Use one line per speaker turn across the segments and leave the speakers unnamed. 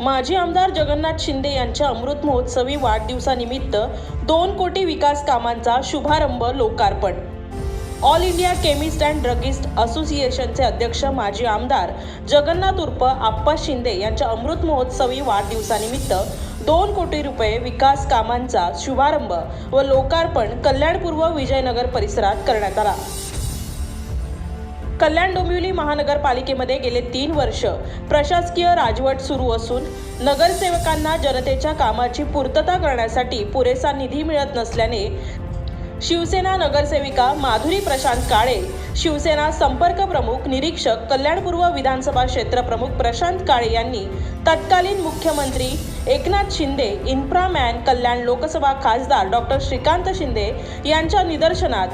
माजी आमदार जगन्नाथ शिंदे यांच्या अमृत महोत्सवी वाढदिवसानिमित्त दोन कोटी विकास कामांचा शुभारंभ लोकार्पण. All India chemist and druggist असोसिएशनचे अध्यक्ष माजी आमदार जगन्नाथ उर्फ आप्पा शिंदे यांच्या अमृत महोत्सवी वाढदिवसानिमित्त दोन कोटी रुपये विकास कामांचा शुभारंभ व लोकार्पण कल्याणपूर्व विजयनगर परिसरात करण्यात आला. कल्याण डोंबिवली महानगरपालिकेमध्ये गेले तीन वर्ष प्रशासकीय राजवट सुरू असून नगरसेवकांना जनतेच्या कामाची पूर्तता करण्यासाठी पुरेसा निधी मिळत नसल्याने शिवसेना नगरसेविका माधुरी प्रशांत काळे शिवसेना संपर्क प्रमुख निरीक्षक कल्याणपूर्व विधानसभा क्षेत्र प्रमुख प्रशांत काळे यांनी तत्कालीन मुख्यमंत्री एकनाथ शिंदे इन्फ्रामॅन कल्याण लोकसभा खासदार डॉक्टर श्रीकांत शिंदे यांच्या निदर्शनात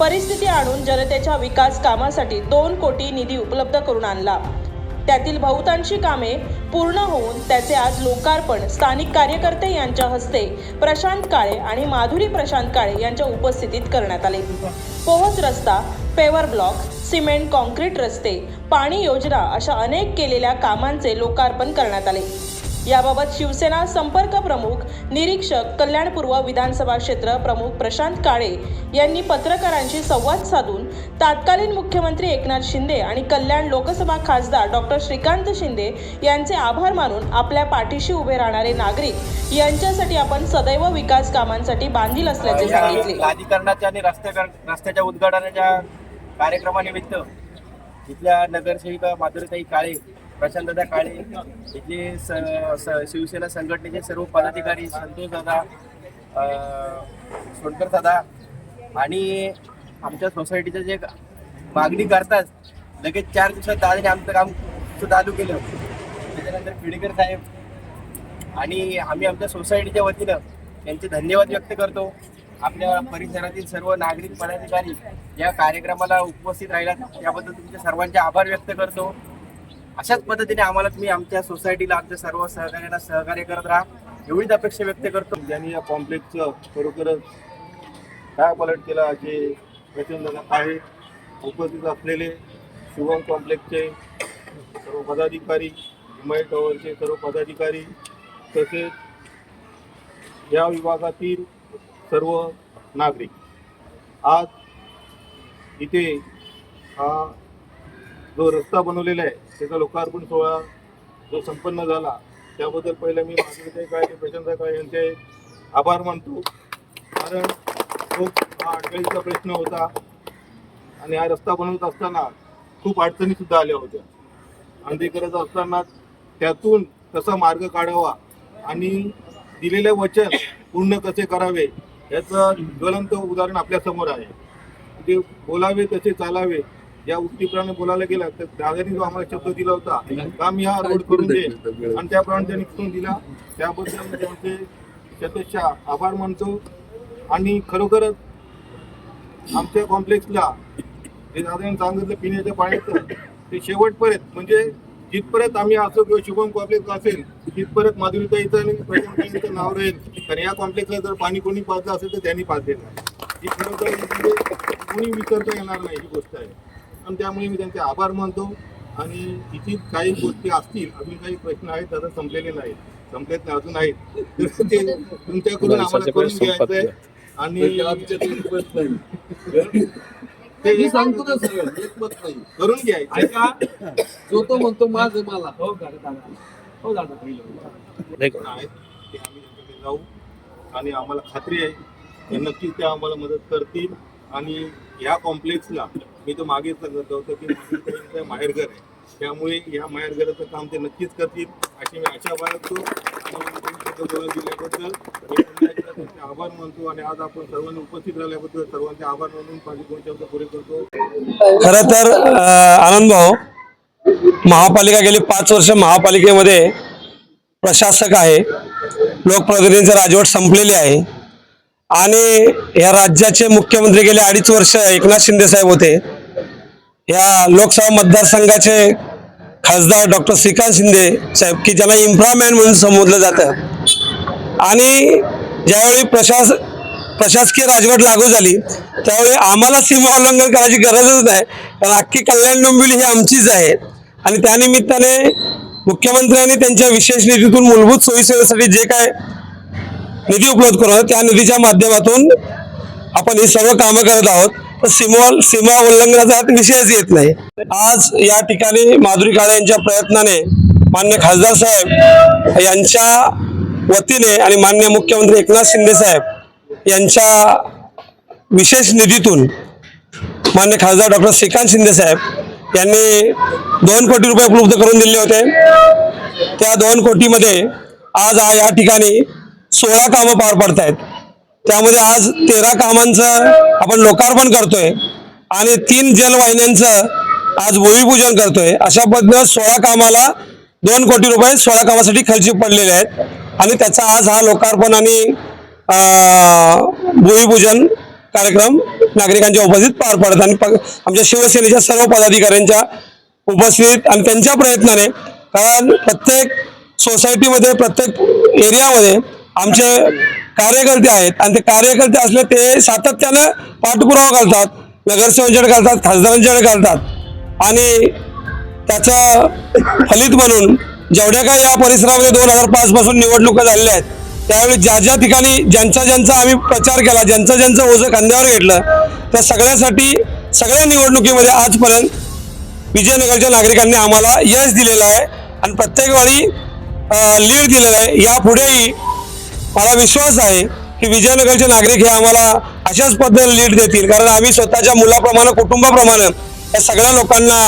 परिस्थिती आणून जनतेच्या विकास कामासाठी दोन कोटी निधी उपलब्ध करून आणला. त्यातील बहुतांशी कामे पूर्ण होऊन त्याचे आज लोकार्पण स्थानिक कार्यकर्ते यांच्या हस्ते प्रशांत काळे आणि माधुरी प्रशांत काळे यांच्या उपस्थितीत करण्यात आले. पोहच रस्ता पेवर ब्लॉक सिमेंट कॉन्क्रीट रस्ते पाणी योजना अशा अनेक केलेल्या कामांचे लोकार्पण करण्यात आले. याबाबत शिवसेना संपर्क प्रमुख निरीक्षक कल्याणपूर्व विधानसभा क्षेत्र प्रमुख प्रशांत काळे यांनी पत्रकारांशी संवाद साधून तत्कालीन मुख्यमंत्री एकनाथ शिंदे आणि कल्याण लोकसभा खासदार डॉक्टर श्रीकांत शिंदे यांचे आभार मानून आपल्या पाठीशी उभे राहणारे नागरिक यांच्यासाठी आपण सदैव विकास कामांसाठी बांधील असल्याचे सांगितले.
प्राधिकरणाच्या आणि रस्त्या रस्त्याच्या उद्घाटनाच्या कार्यक्रमानिमित्त इथल्या नगरसेविका माधुरीताई काळे प्रशांतदा काळे इथले स स- शिवसेना संघटनेचे सर्व पदाधिकारी संतोष दादा सोनकर दादा आणि आमच्या सोसायटीचं जे मागणी करतात लगेच चार दिवसात दादाने आमचं काम चालू केलं. त्याच्यानंतर पिडेकर साहेब आणि आम्ही आमच्या सोसायटीच्या वतीनं त्यांचे धन्यवाद व्यक्त करतो. आपल्या परिसरातील सर्व नागरिक पदाधिकारी या कार्यक्रमाला उपस्थित राहिला त्याबद्दल तुमचे सर्वांचे आभार व्यक्त करतो. अशाच पद्धतीने आम्हाला तुम्ही आमच्या सोसायटीला आमच्या सर्व सहकार्यांना सहकार्य करत राहा. एवढीच अपेक्षा व्यक्त करतो.
ज्यांनी या कॉम्प्लेक्सचं खरोखरच काय पलट केला जे प्रचंड आहे उपस्थित असलेले शुभम कॉम्प्लेक्सचे सर्व पदाधिकारी हिमायत टॉवरचे सर्व पदाधिकारी तसेच या विभागातील सर्व नागरिक. आज इथे हा जो रस्ता बनवलेला आहे त्याचा लोकार्पण सोहळा जो संपन्न झाला त्याबद्दल पहिलं मी माधुरीताई काळे प्रशांत काळे यांचे आभार मानतो. कारण खूप हा अडचणीचा प्रश्न होता आणि हा रस्ता बनवत असताना खूप अडचणी सुद्धा आल्या होत्या. आणि ते करत असताना त्यातून कसा मार्ग काढावा आणि दिलेले वचन पूर्ण कसे करावे याचं ज्वलंत उदाहरण आपल्यासमोर आहे. ते बोलावे तसे चालावे या उक्तीप्रमाणे बोलायला गेला तर दादानी जो आम्हाला शब्द दिला होता काम या रोड करून दे? आणि त्याप्रमाणे त्यांनी करून दिला त्याबद्दल त्यांचे शतशः आभार मानतो आणि खरोखरच आमच्या कॉम्प्लेक्सला जे दादाने सांगितलं पिण्याच्या पाण्याचं ते शेवटपर्यंत म्हणजे जिथपर्यंत आम्ही असो किंवा शुभम कॉम्प्लेक्स असेल तिथपर्यंत माधुरीताईचं आणि प्रशांताईचं नाव राहील. कारण या कॉम्प्लेक्सला जर पाणी कोणी पाजलं असेल तर त्यांनी पाजलेलं आहे. ही खरोखर म्हणजे कोणी विसरता येणार नाही ही गोष्ट आहे. आणि त्यामुळे मी त्यांचे आभार मानतो. आणि इथे काही गोष्टी असतील अजून काही प्रश्न आहेत आता संपलेले नाहीत. संपलेत नाही अजून आहेत. तर ते तुमच्याकडून आम्हाला करून घ्यायचं आहे आणि ते
मी सांगतो ना सगळं एकमत नाही.
करून घ्यायचं
ऐका जो तो म्हणतो माझं मला.
हो दादा हो दादा
ते आम्ही जाऊ. आणि आम्हाला खात्री आहे. की नक्कीच ते आम्हाला मदत करतील. आणि या कॉम्प्लेक्सला मी तर मागे सांगत होतो की माहेरघर आहे. त्यामुळे या माहेरघराचं काम ते नक्कीच करतील. अशी मी आशा बाळगतो. दिल्याबद्दल आभार मानतो आणि आज आपण सर्वांनी उपस्थित राहिल्याबद्दल सर्वांचे आभार मानून माझे दोन शब्द पुरे करतो.
खर तर आनंद भाऊ महापालिका गेली पाच वर्ष महापालिकेमध्ये प्रशासक आहे. लोकप्रतिनिधींचे राजवट संपलेली आहे. आणि या राज्याचे मुख्यमंत्री गेले अडीच वर्ष एकनाथ शिंदे साहेब होते. या लोकसभा मतदारसंघाचे खासदार डॉक्टर श्रीकांत शिंदे साहेब की ज्यांना इन्फ्रामॅन म्हणून संबोधलं जातं. आणि ज्यावेळी प्रशास प्रशासकीय राजवट लागू झाली त्यावेळी आम्हाला सीमा उल्लंघन करायची गरजच नाही कारण अख्खी कल्याण डोंबिवली ही आमचीच आहे. आणि त्यानिमित्ताने मुख्यमंत्र्यांनी त्यांच्या विशेष निधीतून मूलभूत सोयीसेवेसाठी जे काय निधी उपलब्ध करून त्या निधीच्या माध्यमातून आपण ही सर्व कामं करत आहोत. तर सीमा सीमा उल्लंघनाचा विषयच येत नाही. आज या ठिकाणी माधुरी काळे यांच्या प्रयत्नाने मान्य खासदार साहेब यांच्या वतीने आणि मान्य मुख्यमंत्री एकनाथ शिंदे साहेब यांच्या विशेष निधीतून मान्य खासदार डॉक्टर श्रीकांत शिंदे साहेब यांनी दोन कोटी रुपये उपलब्ध करून दिले होते. त्या दोन कोटीमध्ये आज या ठिकाणी सोळा कामं पार पडतायत. त्यामध्ये आज तेरा कामांचं आपण लोकार्पण करतोय आणि तीन जलवाहिन्यांचं आज भूमिपूजन करतोय. अशा पद्धतीनं सोळा कामाला दोन कोटी रुपये सोळा कामासाठी खर्ची पडलेले आहेत. आणि त्याचा आज हा लोकार्पण आणि भूमिपूजन कार्यक्रम नागरिकांच्या उपस्थित पार पडत आणि प- आमच्या शिवसेनेच्या सर्व पदाधिकाऱ्यांच्या उपस्थित आणि त्यांच्या प्रयत्नाने कारण प्रत्येक सोसायटीमध्ये प्रत्येक एरियामध्ये आमचे कार्यकर्ते आहेत. आणि ते कार्यकर्ते असले ते सातत्यानं पाठपुरावा घालतात नगरसेवकांच्याकडे घालतात खासदारांच्याकडे घालतात आणि त्याचा फलित म्हणून जेवढ्या काही या परिसरामध्ये दोन हजार पाचपासून निवडणुका झालेल्या आहेत त्यावेळी ज्या ज्या ठिकाणी ज्यांचा ज्यांचा आम्ही प्रचार केला ज्यांचं ज्यांचं ओझं खांद्यावर घेतलं त्या सगळ्यासाठी सगळ्या निवडणुकीमध्ये आजपर्यंत विजयनगरच्या नागरिकांनी आम्हाला यश दिलेलं आहे. आणि प्रत्येक वेळी लीड दिलेलं आहे. यापुढेही मला विश्वास आहे की विजयनगरचे नागरिक हे आम्हाला अशाच पद्धतीने लीड देतील. कारण आम्ही स्वतःच्या मुलाप्रमाणे कुटुंबाप्रमाणे या सगळ्या लोकांना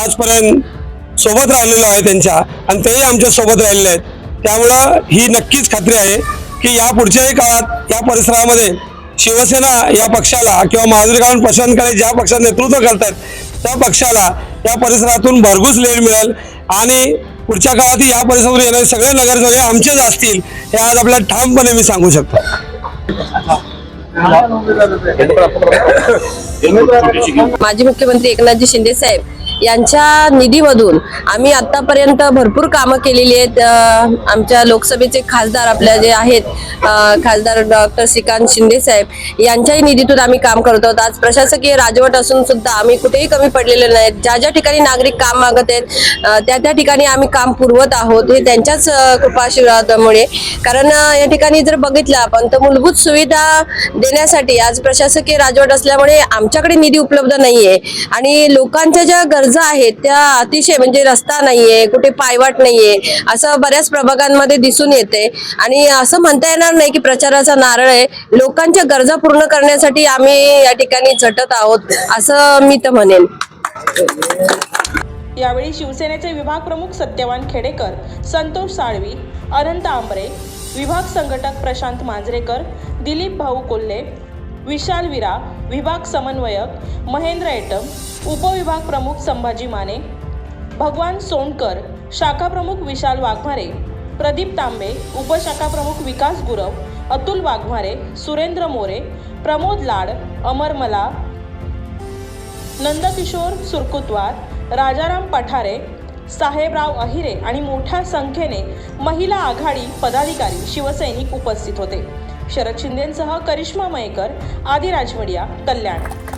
आजपर्यंत सोबत राहिलेलो आहे त्यांच्या आणि तेही आमच्यासोबत राहिलेले आहेत. त्यामुळं ही नक्कीच खात्री आहे की या पुढच्याही काळात या परिसरामध्ये शिवसेना या पक्षाला किंवा माधुरी प्रशांतकडे ज्या पक्षाचं नेतृत्व करतात त्या पक्षाला या परिसरातून भरघूस लीड मिळेल आणि पुढच्या काळात या परिसरातून येणारे सगळे नगरसेवक सगळे आमचेच असतील हे आज आपल्याला ठामपणे मी सांगू शकतो.
माजी मुख्यमंत्री एकनाथजी शिंदे साहेब यांच्या निधीमधून आम्ही आतापर्यंत भरपूर कामं केलेली आहेत. आमच्या लोकसभेचे खासदार आपल्या जे आहेत खासदार डॉक्टर श्रीकांत शिंदे साहेब यांच्याही निधीतून आम्ही काम करत आहोत. आज प्रशासकीय राजवट असून सुद्धा आम्ही कुठेही कमी पडलेले नाहीत. ज्या ज्या ठिकाणी नागरिक काम मागत आहेत त्या त्या ठिकाणी आम्ही काम पुरवत आहोत. हे त्यांच्याच कृपाशीर्वादामुळे कारण या ठिकाणी जर बघितलं आपण तर मूलभूत सुविधा देण्यासाठी आज प्रशासकीय राजवट असल्यामुळे आमच्याकडे निधी उपलब्ध नाहीये. आणि लोकांच्या ज्या गरजा आहेत त्या अतिशय म्हणजे रस्ता नाहीये कुठे पायवाट नाहीये असं बऱ्याच प्रभागांमध्ये दिसून येते. आणि असं म्हणता येणार नाही की प्रचाराचा नारळ आहे. लोकांच्या गरजा पूर्ण करण्यासाठी आम्ही या ठिकाणी झटत आहोत असं मी तर म्हणेन.
यावेळी शिवसेनेचे विभाग प्रमुख सत्यवान खेडेकर संतोष साळवी अनंत आंबरे विभाग संघटक प्रशांत मांजरेकर दिलीप भाऊ कोल्हे विशाल विरा विभाग समन्वयक महेंद्र एटम उपविभाग प्रमुख संभाजी माने भगवान सोंडकर शाखा प्रमुख विशाल वाघमारे प्रदीप तांबे उपशाखा प्रमुख विकास गुरव अतुल वाघमारे सुरेंद्र मोरे प्रमोद लाड अमर मला नंदकिशोर सुरकुतवार राजाराम पठारे साहेबराव अहिरे आणि मोठ्या संख्येने महिला आघाडी पदाधिकारी शिवसैनिक उपस्थित होते. शरद शिंदेसह करिश्मा मयेकर आदी राजवडिया कल्याण.